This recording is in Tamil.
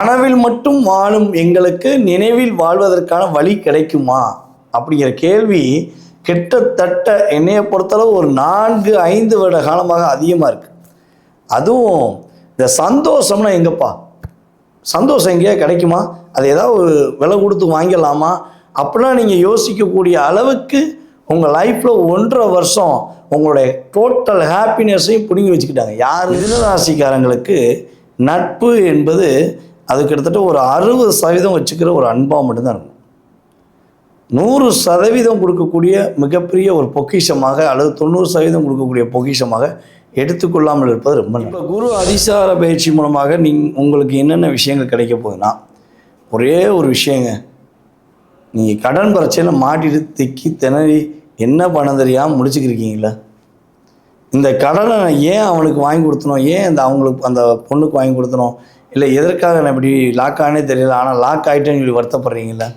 கனவில் மட்டும் வாழும் எங்களுக்கு நினைவில் வாழ்வதற்கான வழி கிடைக்குமா? அப்படிங்கிற கேள்வி கிட்டத்தட்ட என்னைய பொறுத்தளவு ஒரு நான்கு ஐந்து வருட காலமாக அதிகமாக இருக்குது அதுவும் இந்த சந்தோஷம்னா எங்கப்பா? சந்தோஷம் எங்கேயா கிடைக்குமா? அது ஏதாவது ஒரு விலை கொடுத்து வாங்கிடலாமா? அப்படிலாம் நீங்கள் யோசிக்கக்கூடிய அளவுக்கு உங்கள் லைஃப்பில் ஒன்றரை வருஷம் உங்களுடைய டோட்டல் ஹாப்பினஸையும் பிடுங்கி வச்சுக்கிட்டாங்க. யார் மிதுனராசிக்காரங்களுக்கு நட்பு என்பது அது கிட்டத்தட்ட ஒரு அறுபது சதவீதம் வச்சுக்கிற ஒரு அன்பாக மட்டும்தான் இருக்கும். நூறு சதவீதம் கொடுக்கக்கூடிய மிகப்பெரிய ஒரு பொக்கிஷமாக அல்லது தொண்ணூறு சதவீதம் கொடுக்கக்கூடிய பொக்கிஷமாக எடுத்துக்கொள்ளாமல் இருப்பது ரொம்ப இப்போ குரு அதிசார பயிற்சி மூலமாக நீங் உங்களுக்கு என்னென்ன விஷயங்கள் கிடைக்க போகுதுன்னா ஒரே ஒரு விஷயங்க. நீங்கள் கடன் பிரச்சனையில் மாட்டிட்டு திக்கி திணறி என்ன பண்ண தெரியாமல் முடிச்சுக்கிருக்கீங்களா இந்த கடனை ஏன் அவனுக்கு வாங்கி கொடுத்தனோம் ஏன் இந்த அவங்களுக்கு அந்த பொண்ணுக்கு வாங்கி கொடுத்தனோம் இல்லை எதற்காக நான் இப்படி லாக் ஆனே தெரியல ஆனால் லாக் ஆகிட்டேன்னு சொல்லி வருத்தப்படுறீங்களா